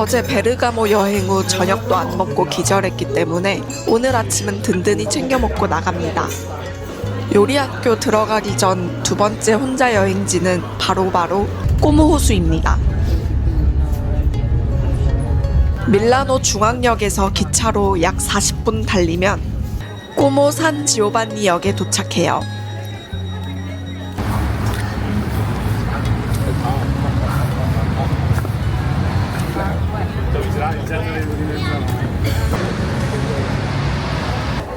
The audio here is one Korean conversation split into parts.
어제 베르가모 여행 후 저녁도 안 먹고 기절했기 때문에 오늘 아침은 든든히 챙겨 먹고 나갑니다. 요리학교 들어가기 전 두 번째 혼자 여행지는 바로바로 꼬무호수입니다. 밀라노 중앙역에서 기차로 약 40분 달리면 꼬모 산 지오반니 역에 도착해요.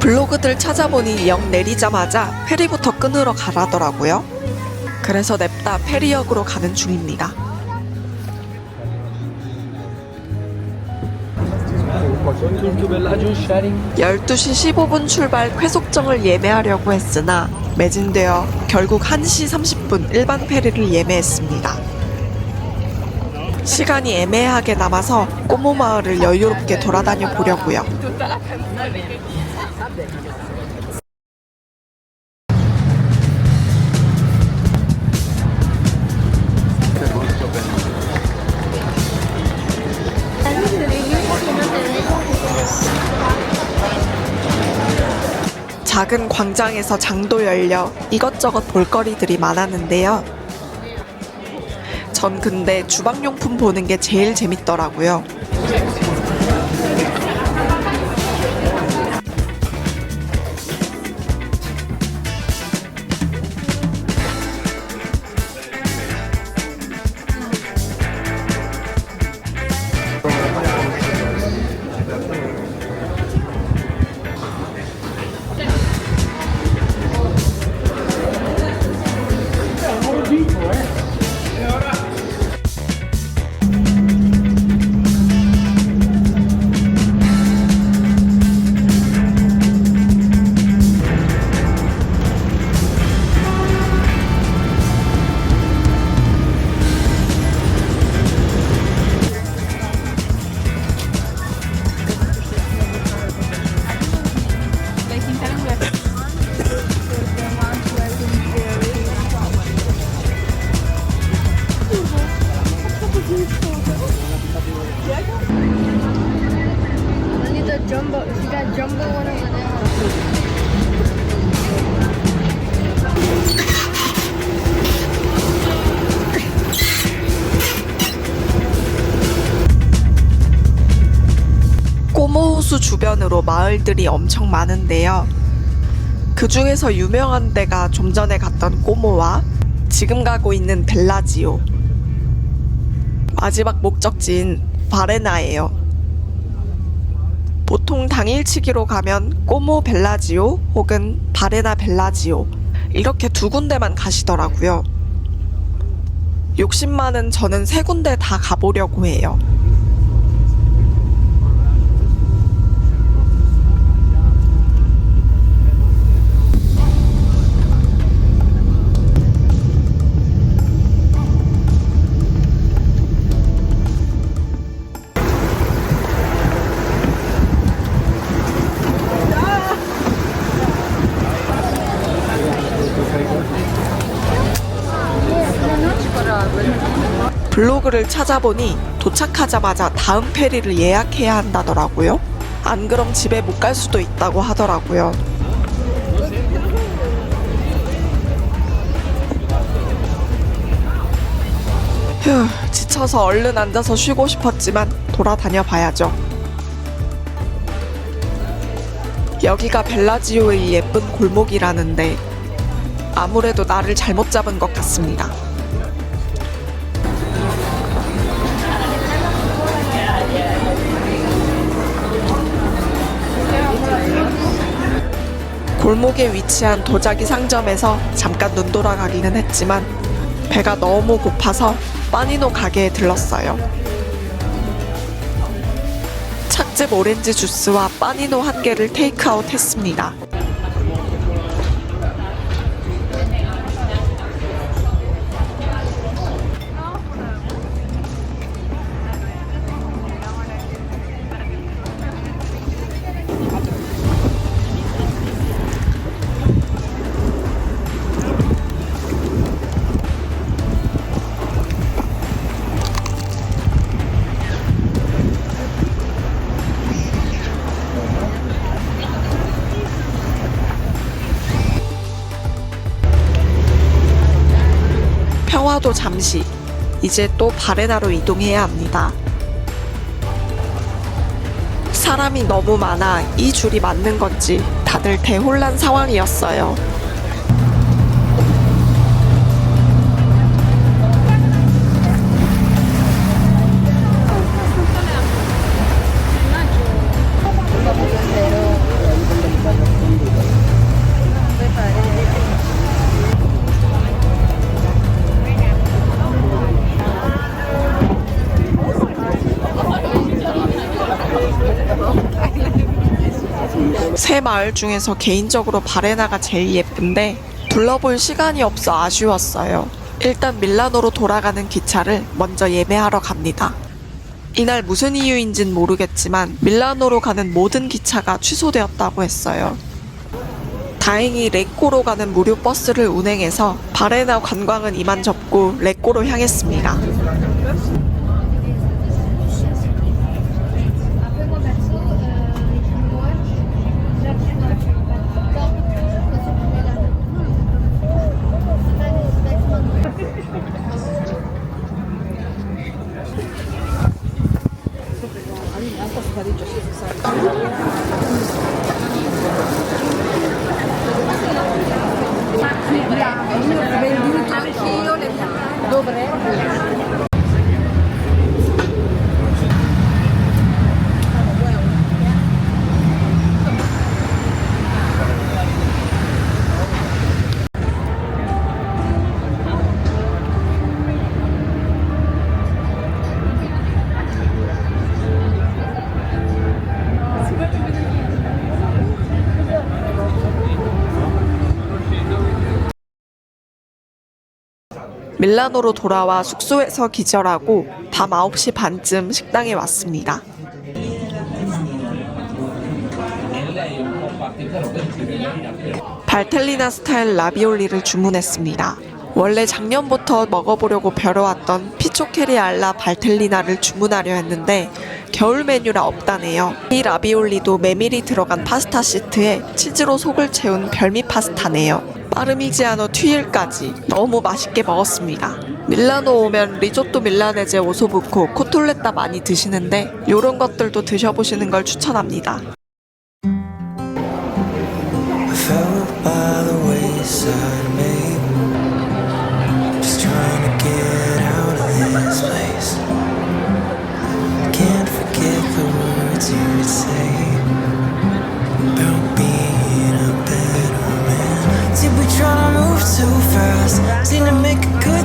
블로그들 찾아보니 역 내리자마자 페리부터 끊으러 가라더라고요. 그래서 냅다 페리역으로 가는 중입니다. 12시 15분 출발 쾌속정을 예매하려고 했으나 매진되어 결국 1시 30분 일반 페리를 예매했습니다. 시간이 애매하게 남아서 꼬모 마을을 여유롭게 돌아다녀 보려고요. 작은 광장에서 장도 열려 이것저것 볼거리들이 많았는데요. 전 근데 주방용품 보는 게 제일 재밌더라고요. 꼬모호수 주변으로 마을들이 엄청 많은데요. 그 중에서 유명한 데가 좀 전에 갔던 꼬모와 지금 가고 있는 벨라지오. 마지막 목적지인 바레나예요. 보통 당일치기로 가면 꼬모 벨라지오 혹은 바레나 벨라지오 이렇게 두 군데만 가시더라고요. 욕심 많은 저는 세 군데 다 가보려고 해요. 블로그를 찾아보니 도착하자마자 다음 페리를 예약해야 한다더라고요. 안 그럼 집에 못 갈 수도 있다고 하더라고요. 휴, 지쳐서 얼른 앉아서 쉬고 싶었지만 돌아다녀 봐야죠. 여기가 벨라지오의 예쁜 골목이라는데 아무래도 나를 잘못 잡은 것 같습니다. 골목에 위치한 도자기 상점에서 잠깐 눈 돌아가기는 했지만 배가 너무 고파서 빠니노 가게에 들렀어요. 착즙 오렌지 주스와 빠니노 한 개를 테이크아웃 했습니다. 샤워도 잠시. 이제 또 바레나로 이동해야 합니다. 사람이 너무 많아 이 줄이 맞는 건지 다들 대혼란 상황이었어요. 마을 중에서 개인적으로 바레나가 제일 예쁜데 둘러볼 시간이 없어 아쉬웠어요. 일단 밀라노로 돌아가는 기차를 먼저 예매하러 갑니다. 이날 무슨 이유인진 모르겠지만 밀라노로 가는 모든 기차가 취소되었다고 했어요. 다행히 레꼬로 가는 무료 버스를 운행해서 바레나 관광은 이만 접고 레꼬로 향했습니다. 밀라노로 돌아와 숙소에서 기절하고 밤 9시 반쯤 식당에 왔습니다. 발텔리나 스타일 라비올리를 주문했습니다. 원래 작년부터 먹어보려고 벼려왔던 피초케리 알라 발텔리나를 주문하려 했는데 겨울 메뉴라 없다네요. 이 라비올리도 메밀이 들어간 파스타 시트에 치즈로 속을 채운 별미 파스타네요. 파르미지아노 튀일까지 너무 맛있게 먹었습니다. 밀라노 오면 리조또 밀라네제 오소부코, 코톨레타 많이 드시는데 이런 것들도 드셔보시는 걸 추천합니다. Fast? Seem to make a good